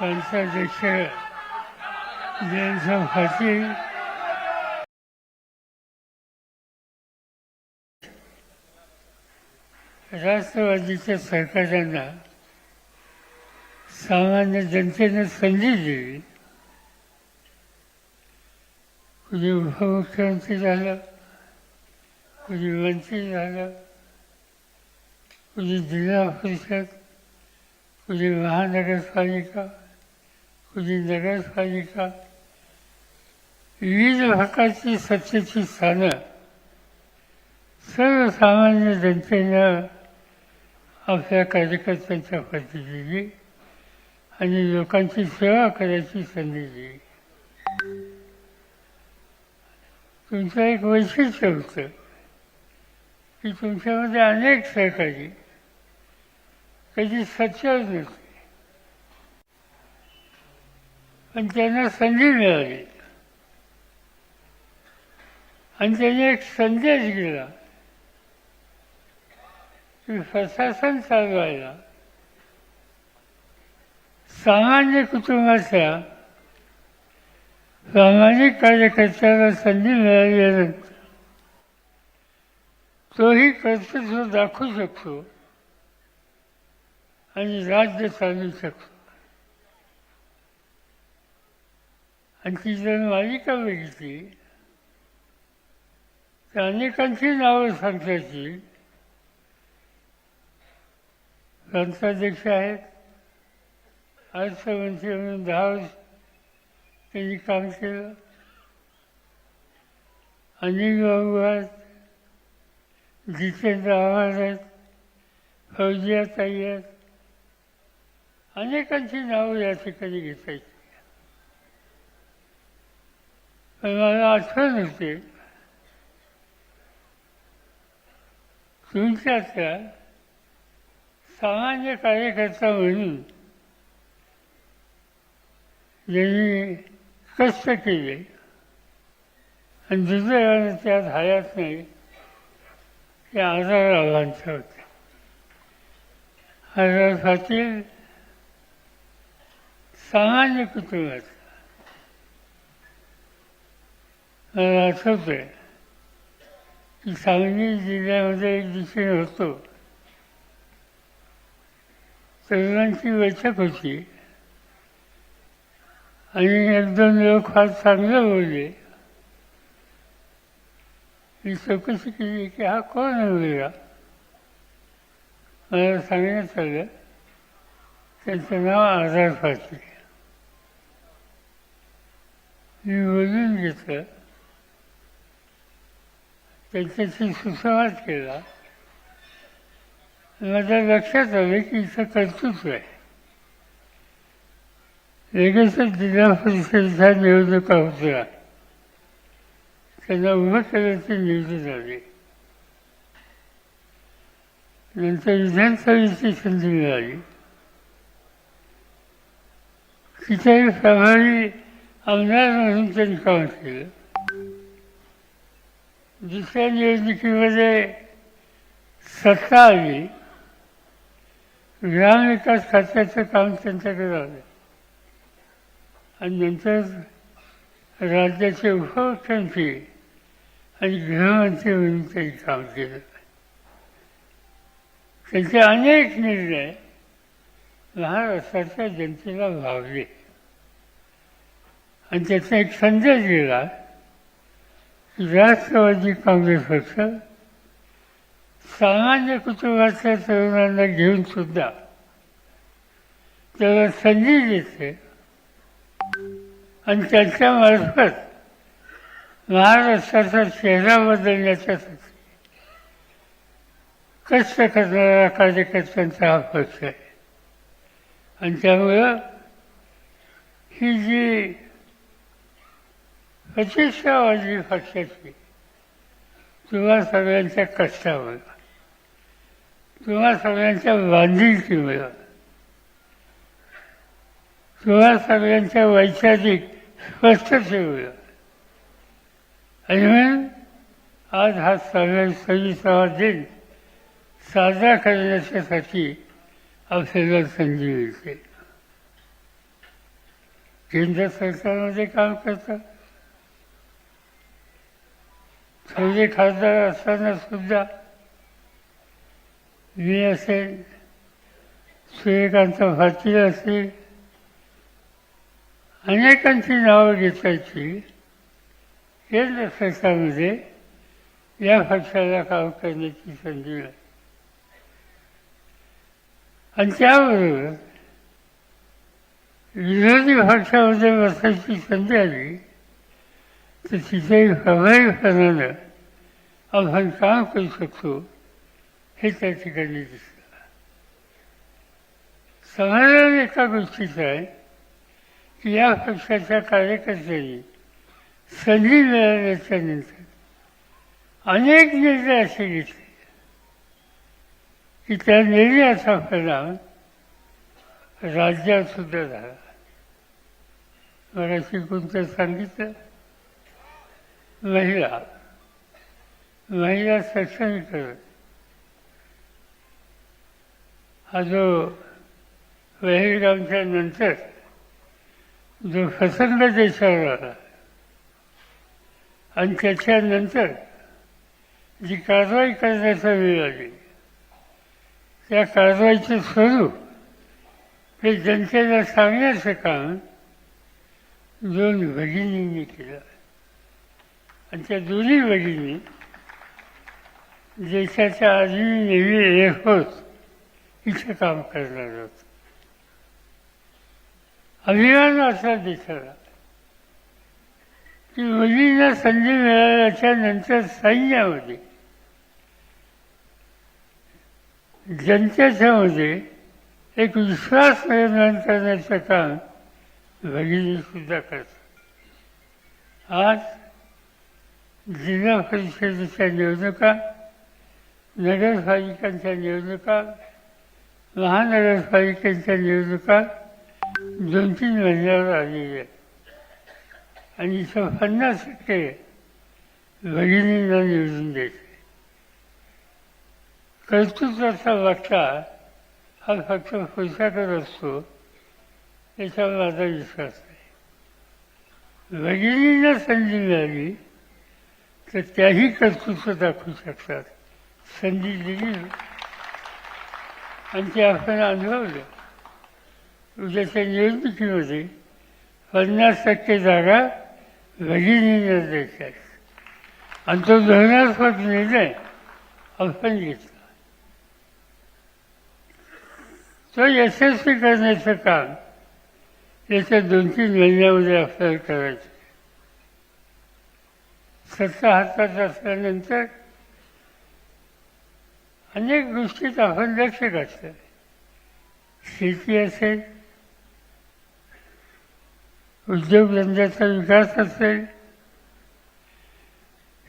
पंचाध्यक्ष जयंत पाटील राष्ट्रवादीच्या सरकारांना सामान्य जनतेने संधी दिली. कुणी उपमुख्यमंत्री झालं कुणी मंत्री झालं कुणी जिल्हा परिषद कुणी महानगरपालिका कुणी नगरपालिका विविध भागाची सत्तेची स्थानं सर्वसामान्य जनतेनं आपल्या कार्यकर्त्यांच्या हाती दिली आणि लोकांची सेवा करायची संधी दिली. तुमचं एक वैशिष्ट्य होतं की तुमच्यामध्ये अनेक सहकारी. कधी सच्चर नसते पण त्यांना संधी मिळाली. आणि त्यांनी एक संदेश दिला. की प्रशासन चालवायला. सामान्य कुटुंबाच्या सामाजिक कार्यकर्त्याला संधी मिळाल्यानंतर तोही कर्तृत्व दाखवू शकतो आणि राज्य चालू शकतो. आणि ती जर मालिका बघितली तर अनेकांची नावं सांगता येतील प्रांताध्यक्ष आहेत अर्थमंत्री म्हणून दहा वर्ष त्यांनी काम केलं. अनिल बाबू आहेत. जितेंद्र आव्हाड आहेत. फौजिया ताई आहेत. अनेकांची नावं या ठिकाणी घेता येतील पण मला आठवण होते तुमच्यातल्या सामान्य कार्यकर्ता म्हणून ज्यांनी कष्ट केले आणि दुसऱ्या त्यात हयात नाही ते आजार आव्हानचे होते. आजार पाटील सामान्य कुटुंबात मला की सांगली जिल्ह्यामध्ये एक दिवशी होतो तरुणांची बैठक होती. आणि एक दोन लोक फार चांगले बोलले मी चौकशी केली की हा कोण आहे मुलगा? मला सांगण्यात आलं त्यांचं नाव आधार पाटील मी बोलून घेतलं त्याच्याशी सुसंवाद केला. माझ्या लक्षात आलं की इथं कर्तृत्व आहे. लगेचच जिल्हा परिषदेच्या निवडणुका होत्या त्यांना उभं केल्याचे निवडून आले नंतर विधानसभेची संधी मिळाली. तिथे प्रभावी आमदार म्हणून त्यांनी काम केलं. दुसऱ्या निवडणुकीमध्ये सत्ता आली. ग्रामविकास खात्याचं काम त्यांच्याकडे आलं आणि नंतर राज्याचे उपमुख्यमंत्री आणि गृहमंत्री म्हणून त्यांनी काम केलं. त्यांचे अनेक निर्णय महाराष्ट्राच्या जनतेला भावले. आणि त्याचा एक संदेश दिला राष्ट्रवादी काँग्रेस पक्ष सामान्य कुटुंबातल्या तरुणांना घेऊन सुद्धा त्याला संधी देते. आणि त्यांच्यामार्फत महाराष्ट्राचा चेहरा बदलण्याच्यासाठी कष्ट करणारा कार्यकर्त्यांचा हा पक्ष आहे. आणि त्यामुळं ही जी प्रतिष्ठावादी पक्षाची. किंवा सगळ्यांच्या कष्टावर. किंवा सगळ्यांच्या बांधिलकीमुळं किंवा सगळ्यांच्या वैचारिक स्पष्टतेमुळं आणि म्हणून आज हा सगळ्या सव्वीसावा दिन साजरा करण्याच्यासाठी आपल्याला संधी मिळते. केंद्र सरकारमध्ये काम करतात थोडे खासदार असताना सुद्धा मी असेल सूर्यकांत पाटील असेल अनेकांची नावं घेतायची. केंद्र सरकारमध्ये या पक्षाला काम करण्याची संधी मिळाली. आणि त्याबरोबर विरोधी पक्षामध्ये बसायची संधी आली. तर तिथे प्रभावीपणानं आपण काम करू शकतो हे त्या ठिकाणी दिसतं समाधान एका गोष्टीचं आहे की या पक्षाच्या कार्यकर्त्यांनी संधी मिळाल्याच्या नंतर अनेक निर्णय असे घेतले की त्या निर्णयाचा परिणाम राज्यात सुद्धा झाला मराठी कोणतं सांगितलं महिला महिला सक्षमीकरण हा जो वहिरगावच्या नंतर जो प्रसंग देशावर आला आणि त्याच्यानंतर जी कारवाई करण्याचा वेळ आली त्या कारवाईचं स्वरूप हे जनतेला सांगण्याचं काम दोन भगिनींनी केलं. आणि त्या दोन्ही भगिनी देशाच्या आधी नेहमी हे होत इथं काम करणार होत अभिमान असा देशाला की मुलींना संधी मिळाल्याच्या नंतर सैन्यामध्ये जनतेच्या मध्ये एक विश्वास निर्माण करण्याचं काम भगिनी सुद्धा करतात आज जिल्हा परिषदेच्या निवडणुका नगरपालिकांच्या निवडणुका महानगरपालिकांच्या निवडणुका दोन तीन महिन्यावर आलेल्या आहेत. आणि इथं पन्नास टक्के भगिनींना निवडून द्यायचे. कर्तृत्वाचा वाटा हा फक्त पैशाकडे असतो याचा माझा विश्वास नाही भगिनींना संधी मिळाली तर त्याही कर्तृत्व दाखवू शकतात. संधी दिली. आणि ते आपण अनुभवलं. उद्याच्या निवडणुकीमध्ये पन्नास टक्के जागा भगिनींना द्यायच्या आणि तो धोरणात्मक निर्णय आपण घेतला. तो यशस्वी करण्याचं काम याच्या दोन तीन महिन्यामध्ये आपल्याला करायचं. सत्ता हातात असल्यानंतर अनेक गोष्टीत आपण लक्ष घातलं. शेती असेल उद्योगधंद्याचा विकास असेल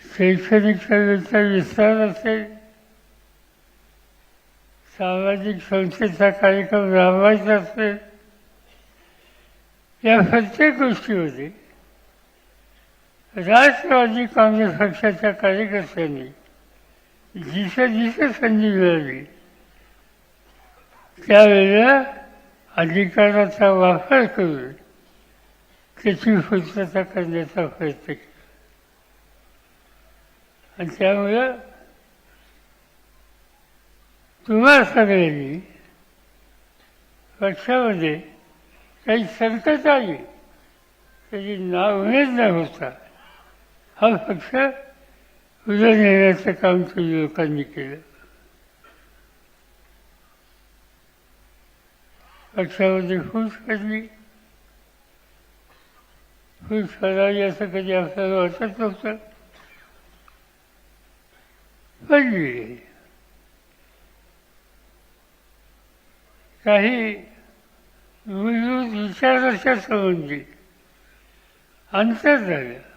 शैक्षणिक सेवेचा विस्तार असेल सामाजिक संस्थेचा कार्यक्रम राबवायचा असेल या प्रत्येक गोष्टीमध्ये राष्ट्रवादी काँग्रेस पक्षाच्या कार्यकर्त्यांनी जिथं जिथं संधी मिळाली त्यावेळेला अधिकाराचा वापर करून त्याची पूर्तता करण्याचा प्रयत्न केला. आणि त्यामुळं तुम्हा सगळ्यांनी पक्षामध्ये काही संकट आली त्याची नाउमेद न होता. हा पक्ष उद्या नेण्याचं काम तुम्ही लोकांनी केलं. पक्षामध्ये फूस पडली. फूस पडावी असं कधी आपल्याला वाटत नव्हतं. पडली. काही मूलभूत विचाराच्या संबंधी अंतर झालं.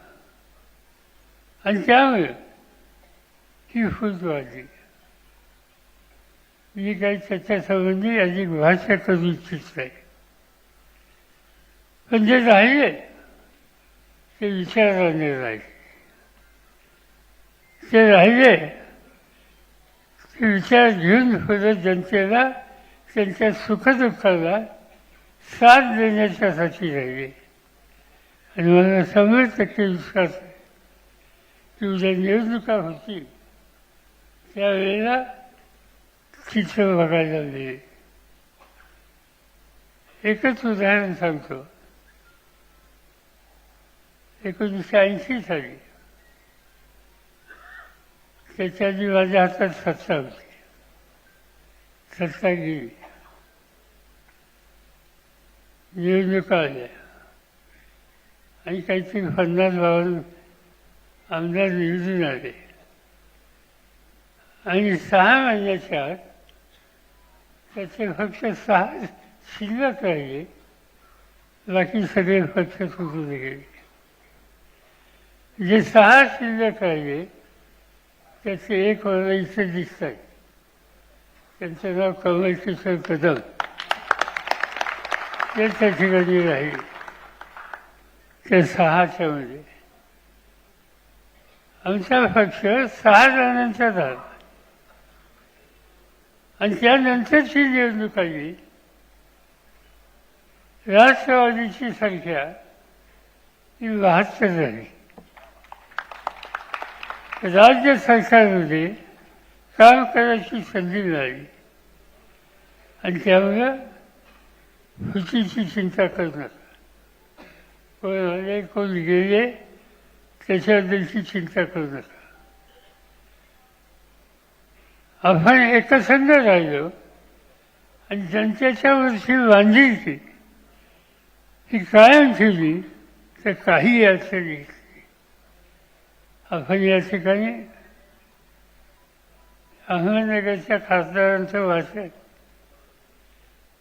आणि त्यामुळे ती फूट मी काही त्याच्यासंबंधी अधिक भाषा करू इच्छित नाही. पण जे राहिले ते विचाराने राहिले. ते राहिले ते विचार घेऊन पुढे जनतेला त्यांच्या सुखदुःखाला साथ देण्याच्यासाठी राहिले. आणि मला समजतं की विश्वास आहे उद्या निवडणुका होती. त्यावेळेला चित्र बघायला मिळेल एकच उदाहरण सांगतो. एकोणीसशे ऐंशी साली. त्याच्या आधी माझ्या हातात सत्ता होती. सत्ता गेली. निवडणुका आल्या. आणि काहीतरी पन्नास भावांना आमदार निवडून आले. आणि सहा महिन्याच्या आत त्याचे फक्त सहा शिल्लक राहिले. बाकी सगळे पक्ष सुटून गेले. जे सहा शिल्लक राहिले त्याचे एक मला इथं दिसत आहे त्यांचं नाव कमल किशोर कदम. ते त्या ठिकाणी राहील. ते सहाच्या मध्ये. आमचा पक्ष सहा जणांचा झाला. आणि त्यानंतरची निवडणूक आली. राष्ट्रवादीची संख्या ही बहात्तर झाली. राज्य सरकारमध्ये काम करायची संधी मिळाली. आणि त्यामुळं फुटीची चिंता करू नका कोण आले कोण गेले त्याच्याबद्दलची चिंता करू नका. आपण एकसंध राहिलो आणि जनतेच्यावरची बांधिलकी ही कायम ठेवली तर काही अडचण येत नाही. आपण या ठिकाणी अहमदनगरच्या खासदारांचं वाचन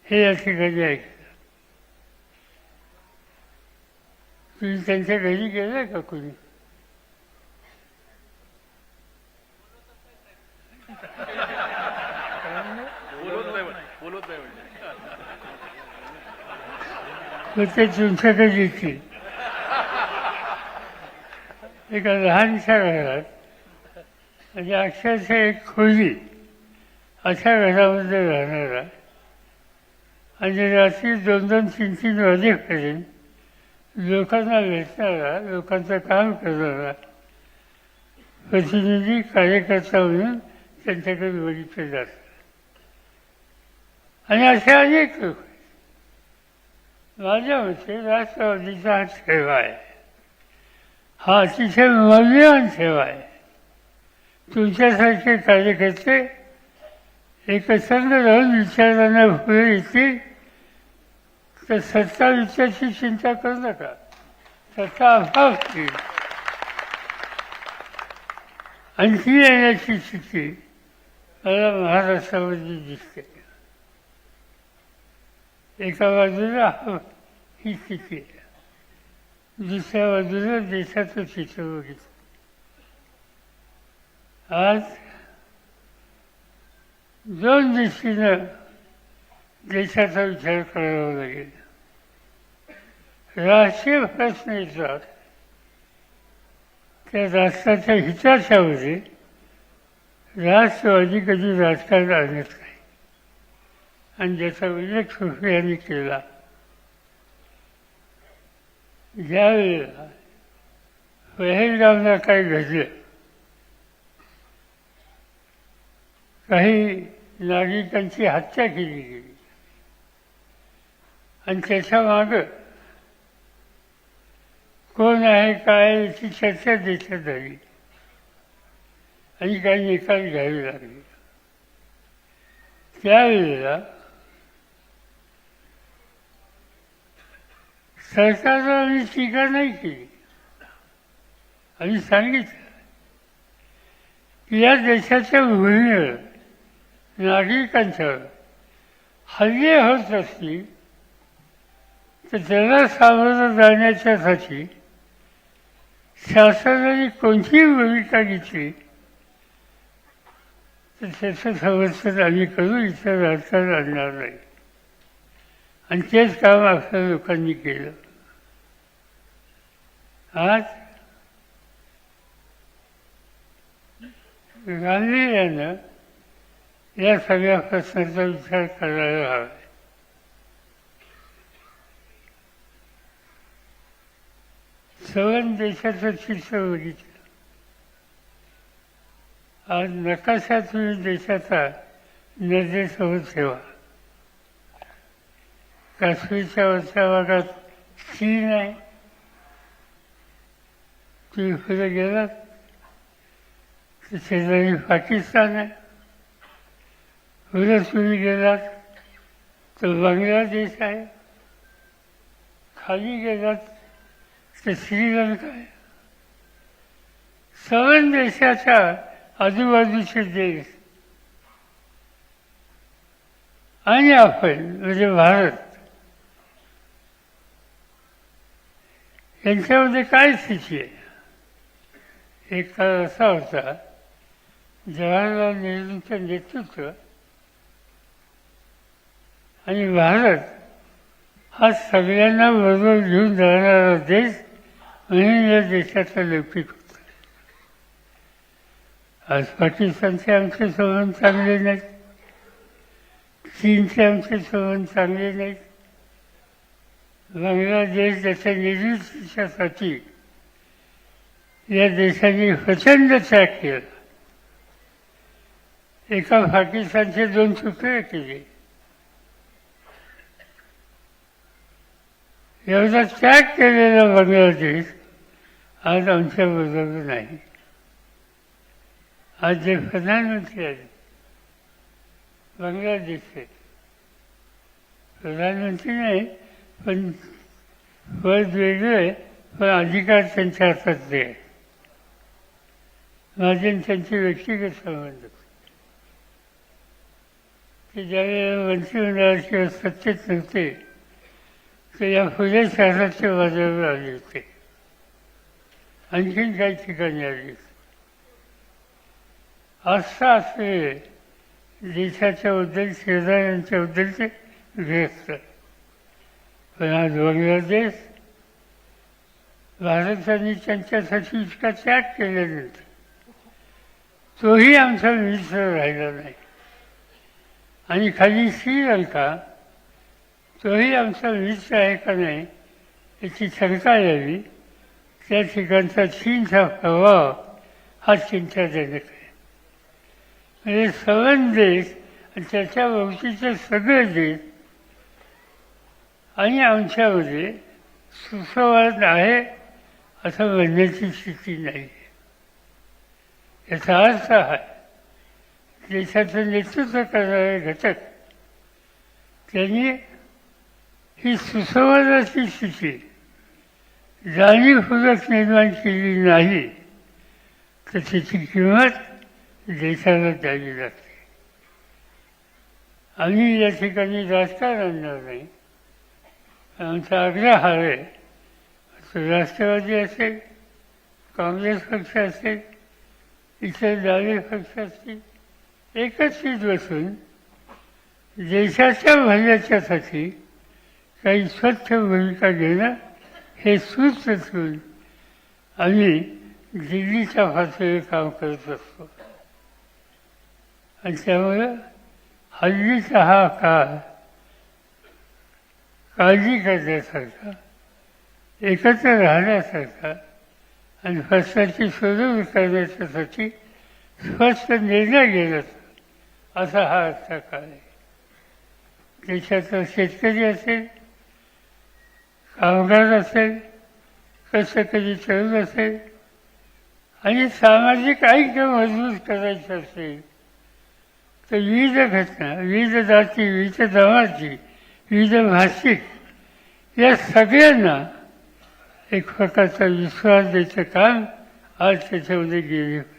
हे या ठिकाणी ऐकलं तुम्ही त्यांच्या घरी गेलाय का कोणी? बोलत नाही ते तुमच्याकडे येतील एका लहानशा घरात म्हणजे अक्षरशः एक खोली अशा घरामध्ये राहणारा आणि रात्री दोन दोन तीन तीन वाजेपर्यंत लोकांना भेटणारा लोकांचं काम करणारा प्रतिनिधी कार्यकर्ता म्हणून त्यांच्याकडे बघितले जातं आणि असे अनेक लोक माझ्या मते राष्ट्रवादीचा हा सेवा आहे. हा अतिशय मौल्यवान सेवा आहे. तुमच्यासारखे कार्यकर्ते एकसंध राहून विचारांना पुढे येतील तर सत्ता विचारची चिंता करू नका. सत्ता अभाव आणखी येण्याची स्थिती मला महाराष्ट्रामध्ये दिसते एका बाजूला ही स्थिती आहे दुसऱ्या बाजूला देशाचं चित्र बघितलं आज दोन दृष्टीनं देशाचा विचार करावा लागेल राष्ट्रीय प्रश्न येतात त्या राष्ट्राच्या हिताच्यामध्ये राष्ट्रवादी कधी राजकारण आणत नाही. आणि ज्याचा उल्लेख सुफियांनी केला. ज्यावेळेला पहेलगावला काय घडलं काही नागरिकांची हत्या केली गेली. आणि त्याच्या मागं कोण आहे काय याची चर्चा देशात झाली आणि काही निकाल घ्यावे लागले. त्यावेळेला सरकारनं आम्ही टीका नाही केली. आम्ही सांगितलं की या देशाच्या भूमीवर नागरिकांच्यावर हल्ले होत असतील तर त्याला सामोरं जाण्याच्यासाठी शासनाने कोणतीही भूमिका घेतली तर त्याचं समर्थन आम्ही करू इथं राजकारण आणणार नाही. आणि तेच काम आपल्या लोकांनी केलं. आज गांधींना या सगळ्या प्रश्नाचा विचार करायला हवा. सवन देशाचं चित्र बघितलं आज नकाशा तुम्ही देशाचा होत ठेवा. काश्मीरच्या वरच्या भागात चीन आहे. तुम्ही पुढे गेलात. तर शेजारी पाकिस्तान आहे. पुढे तुम्ही गेलात तर बांगलादेश आहे. खाली गेलात तर श्रीलंका आहे. सवन देशाच्या आजूबाजूचे देश. आणि आपण म्हणजे भारत. यांच्यामध्ये काय स्थिती आहे? एक काळ असा होता जवाहरलाल नेहरूंचं नेतृत्व आणि भारत हा सगळ्यांना बरोबर घेऊन जाणारा देश म्हणून या देशाचा लौकिक होता आज पाकिस्तानचे आमचे संबंध चांगले नाहीत. चीनचे आमचे संबंध चांगले नाहीत. बांगलादेश त्याच्या निर्मितीच्यासाठी या देशाने प्रचंड त्याग केला. एका पाकिस्तानचे दोन तुकडे केले. एवढा त्याग केलेला बांगलादेश आज आमच्या बरोबर नाही. आज जे प्रधानमंत्री आहेत बांगलादेशचे प्रधानमंत्री नाही पण पद वेगळं आहे पण अधिकार त्यांच्या हातातले आहे माझे त्यांचे व्यक्तिगत संबंध. ते ज्यावेळेला मंत्रिमंडळाचे किंवा सत्तेत नव्हते तर या फुले शहराच्या बाजारावर आले होते. आणखीन काही ठिकाणी आली असं असले देशाच्या बद्दल शेजाऱ्यांच्या बद्दलचे ग्रस्त पण आज बांगलादेश भारताने त्यांच्यासाठी इतका त्याग केल्यानंतर तोही आमचा मित्र राहिला नाही. आणि खाली श्रीलंका तोही आमचा मित्र आहे का नाही याची शंका यावी. त्या ठिकाणचा चीनचा प्रभाव हा चिंताजनक आहे. म्हणजे सवन देश त्याच्या भोवतीचे सगळे देश आणि आमच्यामध्ये सुसंवाद आहे असं म्हणण्याची स्थिती नाही. याचा अर्थ हा देशाचं नेतृत्व करणारे घटक त्यांनी ही सुसंवादाची स्थिती जाणीवपूर्वक निर्माण केली नाही तर त्याची किंमत देशाला द्यावी लागते आम्ही या ठिकाणी राजकारण आणणार नाही. आमचा आग्रह हा आहे राष्ट्रवादी असेल काँग्रेस पक्ष असेल इतर डावे पक्ष असतील एकत्रित बसून देशाच्या भल्याच्यासाठी काही स्वच्छ भूमिका घेणं हे सूत्र ठेवून आम्ही दिल्लीच्या भाषेवर काम करत असतो. आणि त्यामुळं हल्लीचा हा काळ काळजी करण्यासारखा एकत्र राहण्यासारखा आणि फसल्याची सोडवणूक करण्याच्यासाठी स्वस्थ निर्णय घेण्याचा असा हा आजचा काळ आहे. देशातला शेतकरी असेल कामगार असेल कष्टकरी तरुण असेल आणि सामाजिक ऐक्य मजबूत करायचं असेल तर विविध घटना विविध जाती विविध धर्माची विविध भाषिक या सगळ्यांना एक प्रकारचा विश्वास द्यायचं काम आज त्याच्यामध्ये गेले पाहिजे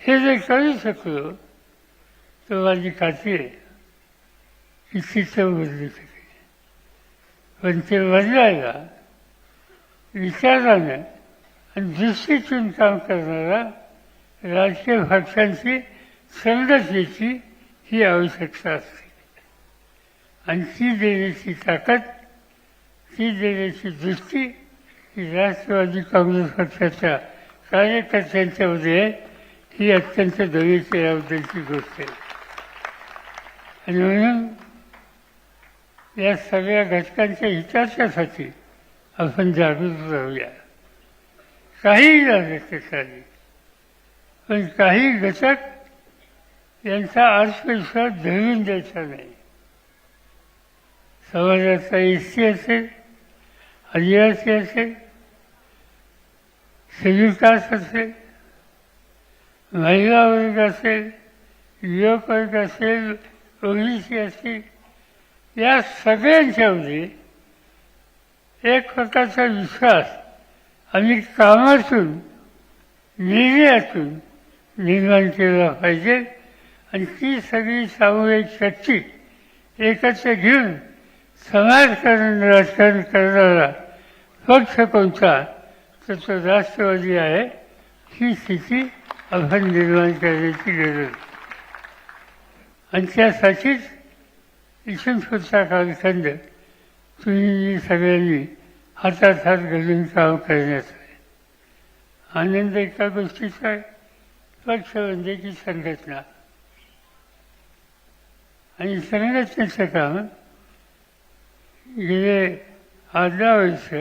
हे जर करू शकलो तर माझी खात्री आहे की चित्र बदलू शकेल पण ते बदलायला विचारानं आणि दृष्टीतून काम करणारा राजकीय पक्षांची संगतीची ही आवश्यकता असते. आणि ती देण्याची ताकद ती देण्याची दृष्टी ही राष्ट्रवादी काँग्रेस पक्षाच्या कार्यकर्त्यांच्यामध्ये ही अत्यंत दवेची याबद्दलची गोष्ट आहे. आणि म्हणून या सगळ्या घटकांच्या हिताच्यासाठी आपण जागृत राहूया. काही झालं त्यासाठी पण काही घटक यांचा आत्मविश्वास धरून द्यायचा नाही. समाजाचा एस सी असेल आदिवासी असेल शेड्यूल असेल महिला वर्ग असेल युवक वर्ग असेल ओबीसी असेल या सगळ्यांच्यामध्ये एक प्रकारचा विश्वास आम्ही कामातून निर्णयातून निर्माण केला पाहिजे. आणि ती सगळी सामूहिक शक्ती एकत्र घेऊन समाजकारण राजकारण करणारा पक्ष कोणता तर तो राष्ट्रवादी आहे. ही स्थिती आपण निर्माण करण्याची गरज. आणि त्यासाठीच इशनपूरचा कालखंड तुम्ही सगळ्यांनी हातात हात घालून काम करण्यात आहे. आनंद एका गोष्टीचा आहे. पक्ष म्हणजे की संघटना आणि संघटनेचं काम गेले अर्धा वर्ष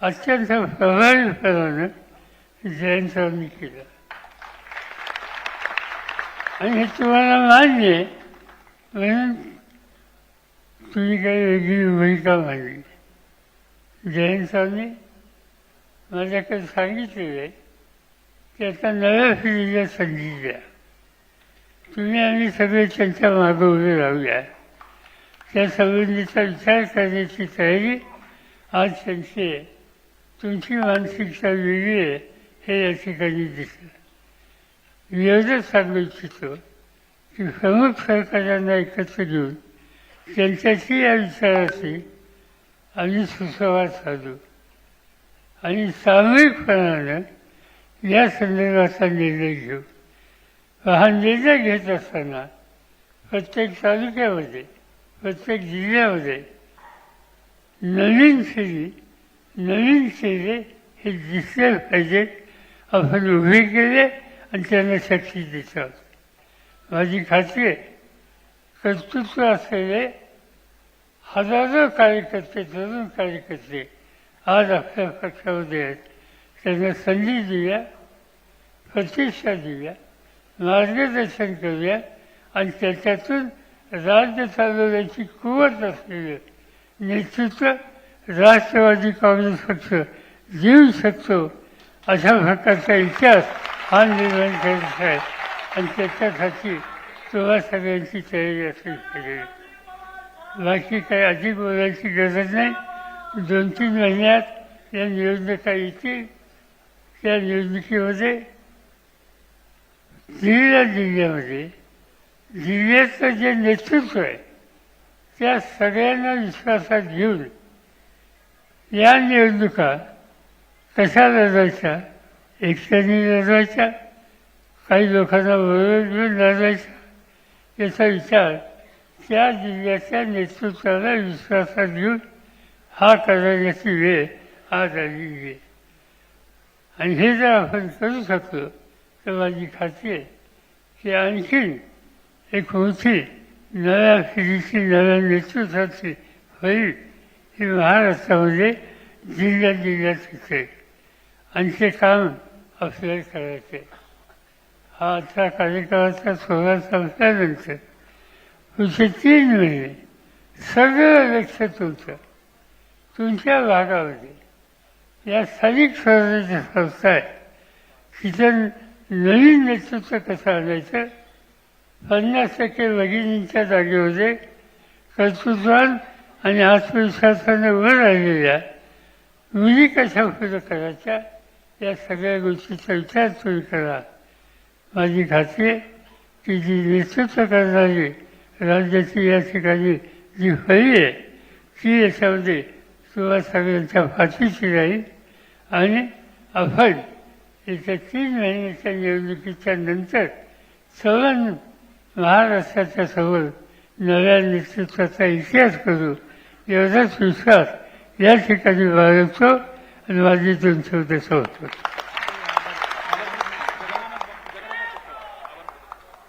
अत्यंत प्रभावीपणानं जयंतरावांनी केलं. आणि हे तुम्हाला मान्य आहे म्हणून तुम्ही काही वेगळी भूमिका मांडली. जयंतरावांनी माझ्याकडे सांगितलेलं आहे. त्याचा नव्या पिढीला संधी द्या. तुम्ही आम्ही सगळे त्यांच्या मागे उभे राहूया. त्या संबंधीचा विचार करण्याची तयारी आज त्यांची आहे. तुमची मानसिकता वेगळी आहे हे या ठिकाणी दिसलं. मी एवढंच सांगू इच्छितो की प्रमुख सरकारांना एकत्र घेऊन त्यांच्याशी या विचाराशी आम्ही सुसंवाद साधू. आणि सामूहिकपणानं या संदर्भाचा निर्णय घेऊ. हा निर्णय घेत असताना प्रत्येक तालुक्यामध्ये प्रत्येक जिल्ह्यामध्ये नवीन शैली नवीन शैली हे दिसले पाहिजेत. आपण उभे केले आणि त्यांना शक्ती देत आहोत माझी खात्री आहे कर्तृत्व असलेले हजारो कार्यकर्ते तरुण कार्यकर्ते आज आपल्या पक्षामध्ये आहेत. त्यांना संधी देऊया प्रतिष्ठा देऊया मार्गदर्शन करूया आणि त्याच्यातून राज्य चालवण्याची कुवत असलेलं नेतृत्व राष्ट्रवादी काँग्रेस पक्ष देऊ शकतो अशा प्रकारचा इतिहास हा निर्माण करायचा आहे. आणि त्याच्यासाठी तुम्हा सगळ्यांची तयारी असली पाहिजे. बाकी काही अधिक बोलायची गरज नाही. दोन तीन महिन्यात या निवडणुका येतील. त्या निवडणुकीमध्ये जिल्ह्या जिल्ह्यामध्ये जिल्ह्याचं जे नेतृत्व आहे त्या सगळ्यांना विश्वासात घेऊन या निवडणुका कशा लढवायच्या एकट्याने लढवायच्या काही लोकांना बरोबर घेऊन लढवायच्या याचा विचार त्या जिल्ह्याच्या नेतृत्वाला विश्वासात घेऊन हा करण्याची वेळ आज आलेली आहे. आणि हे जर आपण करू शकलो तर माझी खात्री आहे की आणखीन एक मोठी नव्या पिढीची नव्या नेतृत्वाची होईल ही महाराष्ट्रामध्ये जिल्ह्यात जिल्ह्यात असेल आणि ते काम आपल्याला करायचे हा आजचा कार्यक्रमाचा सोहळा संपल्यानंतर पुढचे तीन महिने सगळं लक्ष तुमचं तुमच्या भागामध्ये या स्थानिक स्वराज्य संस्था आहे. तिथं नवीन नेतृत्व कसं आणायचं? पन्नास टक्के भगिनींच्या जागेमध्ये कर्तृत्वान आणि आत्मविश्वासाने वर राहिलेल्या मुली कशा पुढं करायच्या? या सगळ्या गोष्टीचा विचार तुम्ही करा. माझी खात्री आहे की जी नेतृत्व करणारी राज्याची या ठिकाणी जी फळी आहे ती याच्यामध्ये तुम्हा सगळ्यांच्या पाठीशी राहील आणि आपण येत्या तीन महिन्याच्या निवडणुकीच्या नंतर सवन महाराष्ट्राच्या समोर नव्या नेतृत्वाचा इतिहास करू एवढाच विश्वास या ठिकाणी बाळगतो आणि माझी दोन शब्द होतो.